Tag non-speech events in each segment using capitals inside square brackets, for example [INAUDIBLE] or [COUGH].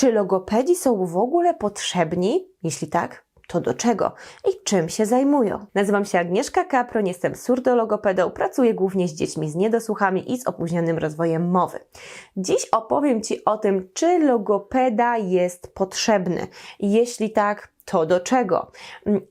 Czy logopedzi są w ogóle potrzebni? Jeśli tak, to do czego i czym się zajmują. Nazywam się Agnieszka Kapron, jestem surdologopedą, pracuję głównie z dziećmi z niedosłuchami i z opóźnionym rozwojem mowy. Dziś opowiem Ci o tym, czy logopeda jest potrzebny. Jeśli tak, to do czego?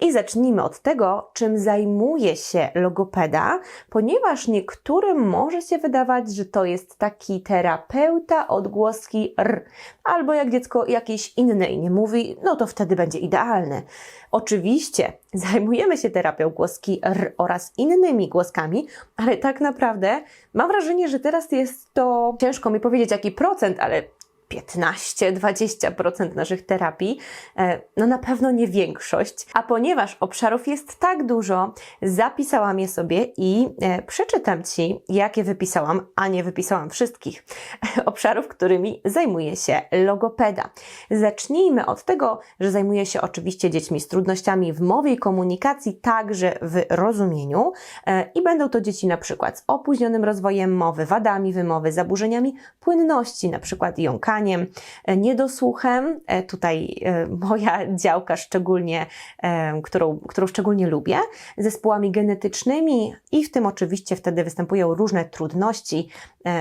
I zacznijmy od tego, czym zajmuje się logopeda, ponieważ niektórym może się wydawać, że to jest taki terapeuta odgłoski R, albo jak dziecko jakiejś innej nie mówi, no to wtedy będzie idealny. Oczywiście zajmujemy się terapią głoski R oraz innymi głoskami, ale tak naprawdę mam wrażenie, że teraz jest to ciężko mi powiedzieć jaki procent, ale 15-20% naszych terapii, e, no na pewno nie większość. A ponieważ obszarów jest tak dużo, zapisałam je sobie i e, przeczytam Ci, jakie wypisałam, a nie wypisałam wszystkich [LAUGHS] obszarów, którymi zajmuje się logopeda. Zacznijmy od tego, że zajmuje się oczywiście dziećmi z trudnościami w mowie i komunikacji, także w rozumieniu e, i będą to dzieci na przykład z opóźnionym rozwojem mowy, wadami wymowy, zaburzeniami płynności, na przykład jąkaniem, E, niedosłuchem. E, tutaj e, moja działka szczególnie, którą, którą szczególnie lubię, zespołami genetycznymi i w tym oczywiście wtedy występują różne trudności,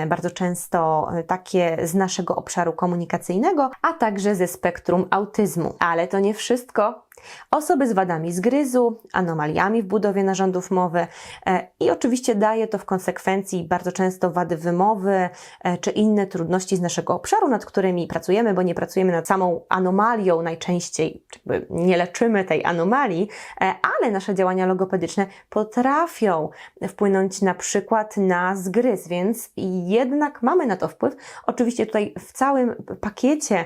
bardzo często takie z naszego obszaru komunikacyjnego, a także ze spektrum autyzmu. Ale to nie wszystko. Osoby z wadami zgryzu, anomaliami w budowie narządów mowy e, i oczywiście daje to w konsekwencji bardzo często wady wymowy e, czy inne trudności z naszego obszaru, nad którymi pracujemy, bo nie pracujemy nad samą anomalią najczęściej, jakby nie leczymy tej anomalii, e, ale nasze działania logopedyczne potrafią wpłynąć na przykład na zgryz, więc jednak mamy na to wpływ. Oczywiście tutaj w całym pakiecie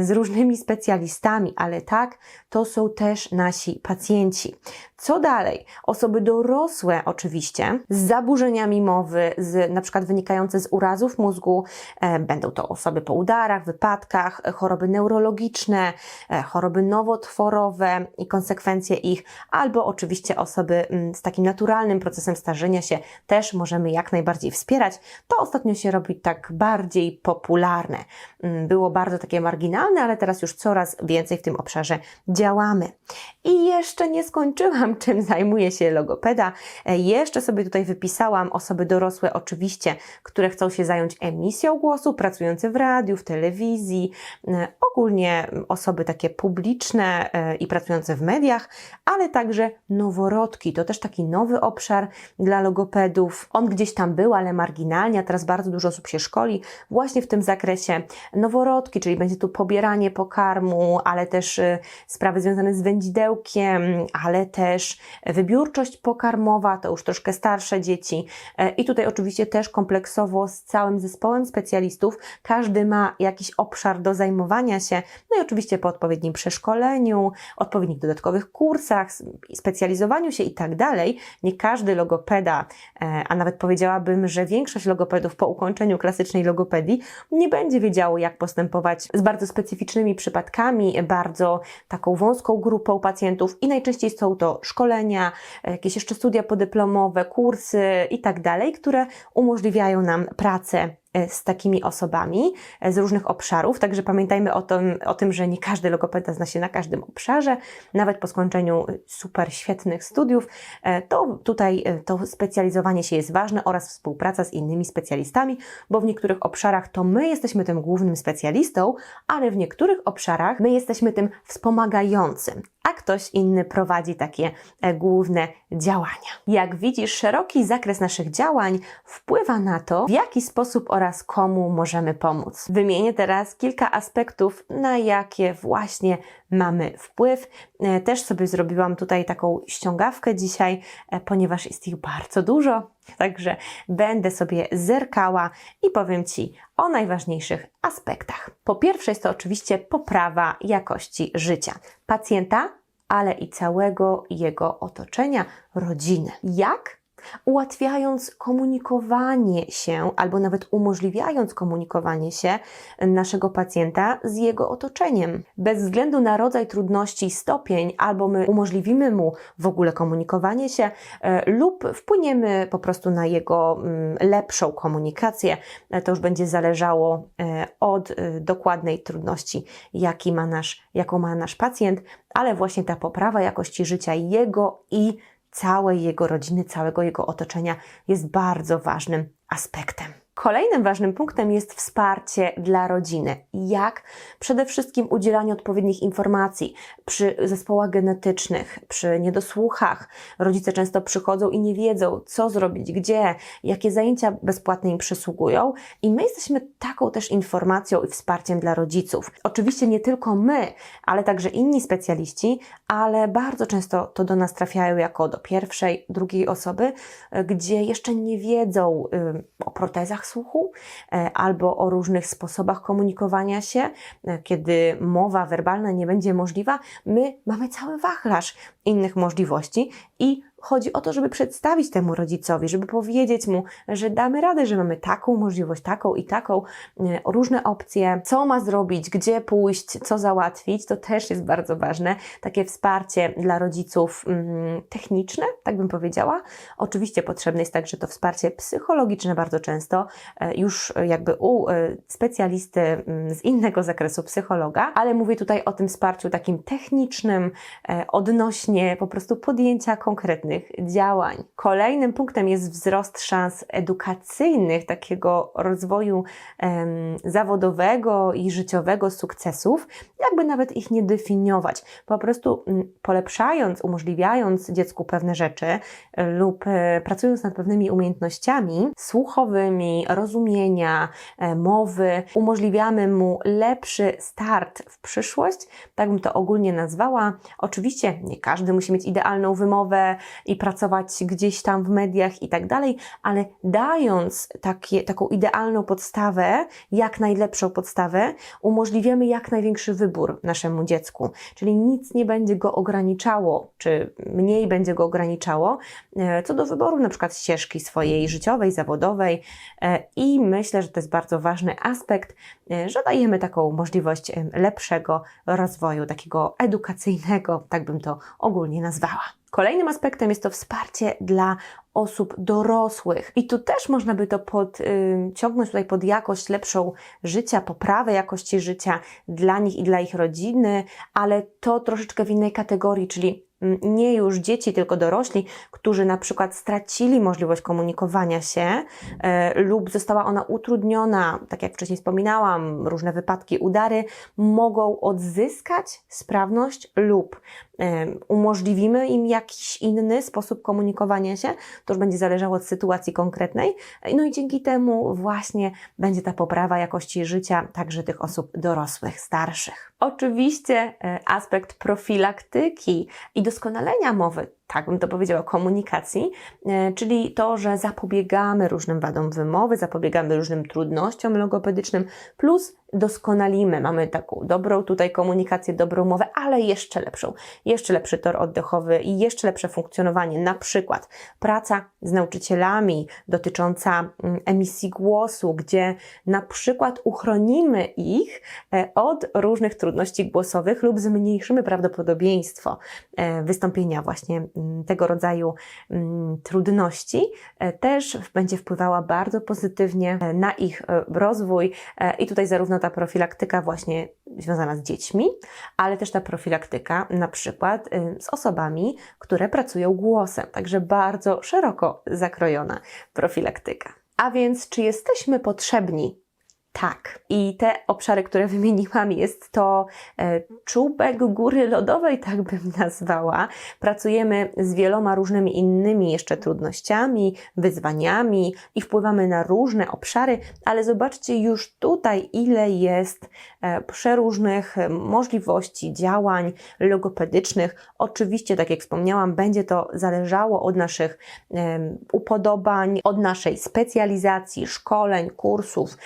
z różnymi specjalistami, ale tak, to są też nasi pacjenci. Co dalej? Osoby dorosłe oczywiście z zaburzeniami mowy, z, na przykład wynikające z urazów mózgu, e, będą to osoby po udarach, wypadkach, e, choroby neurologiczne, e, choroby nowotworowe i konsekwencje ich, albo oczywiście osoby m, mm, z takim naturalnym procesem starzenia się też możemy jak najbardziej wspierać. To ostatnio się robi tak bardziej popularne. Mm, było bardzo takie marginalne, ale teraz już coraz więcej w tym obszarze działamy. I jeszcze nie skończyłam [LAUGHS] czym zajmuje się logopeda. E, jeszcze sobie tutaj wypisałam osoby dorosłe, oczywiście, które chcą się zająć emisją głosu, pracujące w radiu, w telewizji, e, ogólnie osoby takie publiczne e, i pracujące w mediach, ale także noworodki. To też taki nowy obszar dla logopedów. On gdzieś tam był, ale marginalnie, a teraz bardzo dużo osób się szkoli właśnie w tym zakresie. Noworodki, czyli będzie tu pobieranie pokarmu, ale też sprawy związane z wędzidełkiem, ale też wybiórczość pokarmowa, to już troszkę starsze dzieci. E, I tutaj oczywiście też kompleksowo z całym zespołem specjalistów, każdy ma jakiś obszar do zajmowania się, no i oczywiście po odpowiednim przeszkoleniu, odpowiednich dodatkowych kursach, specjalizowaniu się i tak dalej. Nie każdy logopeda, e, a nawet powiedziałabym, że większość logopedów po ukończeniu klasycznej logopedii nie będzie wiedziało, jak postępować z bardzo specyficznymi przypadkami, bardzo taką wąską grupą pacjentów i najczęściej są to szkolenia, jakieś jeszcze studia podyplomowe, kursy i tak dalej, które umożliwiają nam pracę z takimi osobami e, z różnych obszarów, także pamiętajmy o tym, o tym, że nie każdy logopeda zna się na każdym obszarze, nawet po skończeniu super świetnych studiów, e, to tutaj to specjalizowanie się jest ważne oraz współpraca z innymi specjalistami, bo w niektórych obszarach to my jesteśmy tym głównym specjalistą, ale w niektórych obszarach my jesteśmy tym wspomagającym, a ktoś inny prowadzi takie główne działania. Jak widzisz, szeroki zakres naszych działań wpływa na to, w jaki sposób oraz komu możemy pomóc. Wymienię teraz kilka aspektów, na jakie właśnie mamy wpływ. E, też sobie zrobiłam tutaj taką ściągawkę dzisiaj, e, ponieważ jest ich bardzo dużo, także będę sobie zerkała i powiem Ci o najważniejszych aspektach. Po pierwsze jest to oczywiście poprawa jakości życia pacjenta, ale i całego jego otoczenia, rodziny. Jak? Ułatwiając komunikowanie się albo nawet umożliwiając komunikowanie się naszego pacjenta z jego otoczeniem. Bez względu na rodzaj trudności i stopień, albo my umożliwimy mu w ogóle komunikowanie się, e, lub wpłyniemy po prostu na jego mm, lepszą komunikację. E, To już będzie zależało e, od dokładnej trudności, jaki ma nasz, jaką ma nasz pacjent, ale właśnie ta poprawa jakości życia jego i całej jego rodziny, całego jego otoczenia jest bardzo ważnym aspektem. Kolejnym ważnym punktem jest wsparcie dla rodziny. Jak przede wszystkim udzielanie odpowiednich informacji przy zespołach genetycznych, przy niedosłuchach. Rodzice często przychodzą i nie wiedzą, co zrobić, gdzie, jakie zajęcia bezpłatne im przysługują, i my jesteśmy taką też informacją i wsparciem dla rodziców. Oczywiście nie tylko my, ale także inni specjaliści, ale bardzo często to do nas trafiają jako do pierwszej, drugiej osoby, gdzie jeszcze nie wiedzą o protezach słuchu e, albo o różnych sposobach komunikowania się. E, Kiedy mowa werbalna nie będzie możliwa, my mamy cały wachlarz innych możliwości i chodzi o to, żeby przedstawić temu rodzicowi, żeby powiedzieć mu, że damy radę, że mamy taką możliwość, taką i taką, e, różne opcje, co ma zrobić, gdzie pójść, co załatwić, to też jest bardzo ważne. Takie wsparcie dla rodziców mm, techniczne, tak bym powiedziała. Oczywiście potrzebne jest także to wsparcie psychologiczne bardzo często, e, już jakby u e, specjalisty mm, z innego zakresu psychologa, ale mówię tutaj o tym wsparciu takim technicznym, odnośnie po prostu podjęcia konkretnych działań. Kolejnym punktem jest wzrost szans edukacyjnych, takiego rozwoju em, zawodowego i życiowego sukcesów, jakby nawet ich nie definiować. Po prostu polepszając, umożliwiając dziecku pewne rzeczy e, lub e, pracując nad pewnymi umiejętnościami słuchowymi, rozumienia, e, mowy, umożliwiamy mu lepszy start w przyszłość, tak bym to ogólnie nazwała. Oczywiście nie każdy musi mieć idealną wymowę i pracować gdzieś tam w mediach i tak dalej, ale dając takie, taką idealną podstawę, jak najlepszą podstawę, umożliwiamy jak największy wybór naszemu dziecku. Czyli nic nie będzie go ograniczało, czy mniej będzie go ograniczało e, co do wyboru na przykład ścieżki swojej życiowej, zawodowej e, i myślę, że to jest bardzo ważny aspekt, e, że dajemy taką możliwość lepszego rozwoju, takiego edukacyjnego, tak bym to ogólnie nazwała. Kolejnym aspektem jest to wsparcie dla osób dorosłych. I tu też można by to podciągnąć tutaj pod jakość lepszą życia, poprawę jakości życia dla nich i dla ich rodziny, ale to troszeczkę w innej kategorii, czyli mm, nie już dzieci, tylko dorośli, którzy na przykład stracili możliwość komunikowania się e, lub została ona utrudniona, tak jak wcześniej wspominałam, różne wypadki, udary, mogą odzyskać sprawność lub umożliwimy im jakiś inny sposób komunikowania się, to już będzie zależało od sytuacji konkretnej. No i dzięki temu właśnie będzie ta poprawa jakości życia także tych osób dorosłych, starszych. Oczywiście e, aspekt profilaktyki i doskonalenia mowy, tak bym to powiedziała, komunikacji, e, czyli to, że zapobiegamy różnym wadom wymowy, zapobiegamy różnym trudnościom logopedycznym, plus doskonalimy, mamy taką dobrą tutaj komunikację, dobrą mowę, ale jeszcze lepszą, jeszcze lepszy tor oddechowy i jeszcze lepsze funkcjonowanie, na przykład praca z nauczycielami dotycząca mm, emisji głosu, gdzie na przykład uchronimy ich e, od różnych trudności głosowych lub zmniejszymy prawdopodobieństwo e, wystąpienia właśnie mm, tego rodzaju mm, trudności, e, też będzie wpływała bardzo pozytywnie na ich rozwój. I tutaj zarówno ta profilaktyka właśnie związana z dziećmi, ale też ta profilaktyka na przykład y, z osobami, które pracują głosem, także bardzo szeroko zakrojona profilaktyka. A więc, czy jesteśmy potrzebni tak. I te obszary, które [LAUGHS] wymieniłam, jest to e, czubek góry lodowej, tak bym nazwała. Pracujemy z wieloma różnymi innymi jeszcze trudnościami, wyzwaniami i wpływamy na różne obszary, ale zobaczcie już tutaj, ile jest e, przeróżnych e, możliwości działań logopedycznych. Oczywiście, tak jak wspomniałam, będzie to zależało od naszych upodobań, od naszej specjalizacji, szkoleń, kursów,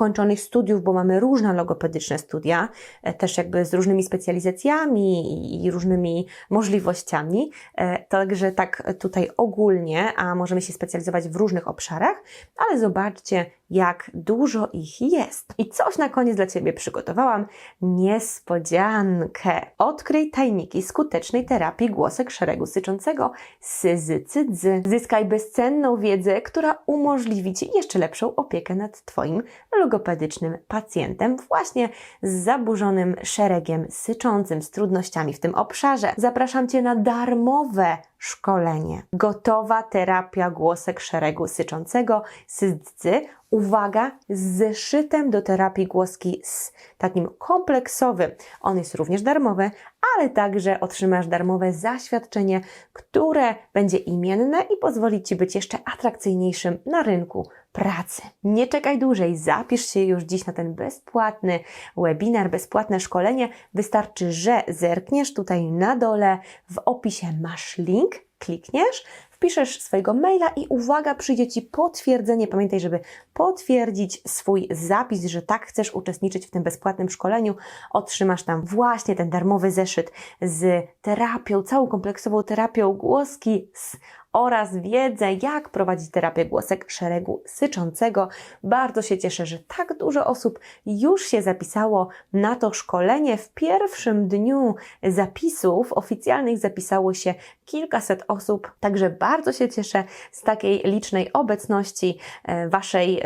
ukończonych studiów, bo mamy różne logopedyczne studia, e, też jakby z różnymi specjalizacjami i różnymi możliwościami. E, Także tak tutaj ogólnie, a możemy się specjalizować w różnych obszarach, ale zobaczcie, jak dużo ich jest. I coś na koniec dla Ciebie przygotowałam. Niespodziankę. Odkryj tajniki skutecznej terapii głosek szeregu syczącego syzycydzy. Zyskaj bezcenną wiedzę, która umożliwi Ci jeszcze lepszą opiekę nad Twoim logopedycznym pacjentem właśnie z zaburzonym szeregiem syczącym, z trudnościami w tym obszarze. Zapraszam Cię na darmowe szkolenie. Gotowa terapia głosek szeregu syczącego syzdzy. Uwaga, z zeszytem do terapii głoski z takim kompleksowym. On jest również darmowy, ale także otrzymasz darmowe zaświadczenie, które będzie imienne i pozwoli Ci być jeszcze atrakcyjniejszym na rynku pracy. Nie czekaj dłużej, zapisz się już dziś na ten bezpłatny webinar, bezpłatne szkolenie. Wystarczy, że zerkniesz tutaj na dole w opisie masz link, klikniesz, wpiszesz swojego maila i uwaga, przyjdzie Ci potwierdzenie. Pamiętaj, żeby potwierdzić swój zapis, że tak chcesz uczestniczyć w tym bezpłatnym szkoleniu. Otrzymasz tam właśnie ten darmowy zeszyt z terapią, całą kompleksową terapią głoski z oraz wiedzę, jak prowadzić terapię głosek szeregu syczącego. Bardzo się cieszę, że tak dużo osób już się zapisało na to szkolenie. W pierwszym dniu zapisów oficjalnych zapisało się kilkaset osób, także bardzo się cieszę z takiej licznej obecności e, Waszej.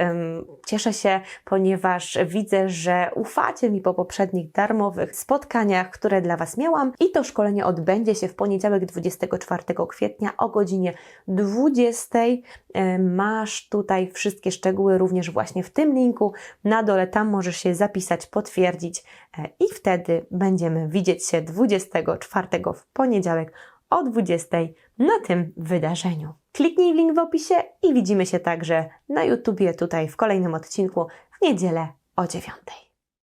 Cieszę się, ponieważ widzę, że ufacie mi po poprzednich darmowych spotkaniach, które dla Was miałam i to szkolenie odbędzie się w poniedziałek 24 kwietnia o godzinie 20. E, Masz tutaj wszystkie szczegóły również właśnie w tym linku. Na dole tam możesz się zapisać, potwierdzić e, i wtedy będziemy widzieć się 24 w poniedziałek o 20 na tym wydarzeniu. Kliknij w link w opisie i widzimy się także na YouTubie tutaj w kolejnym odcinku w niedzielę o 9.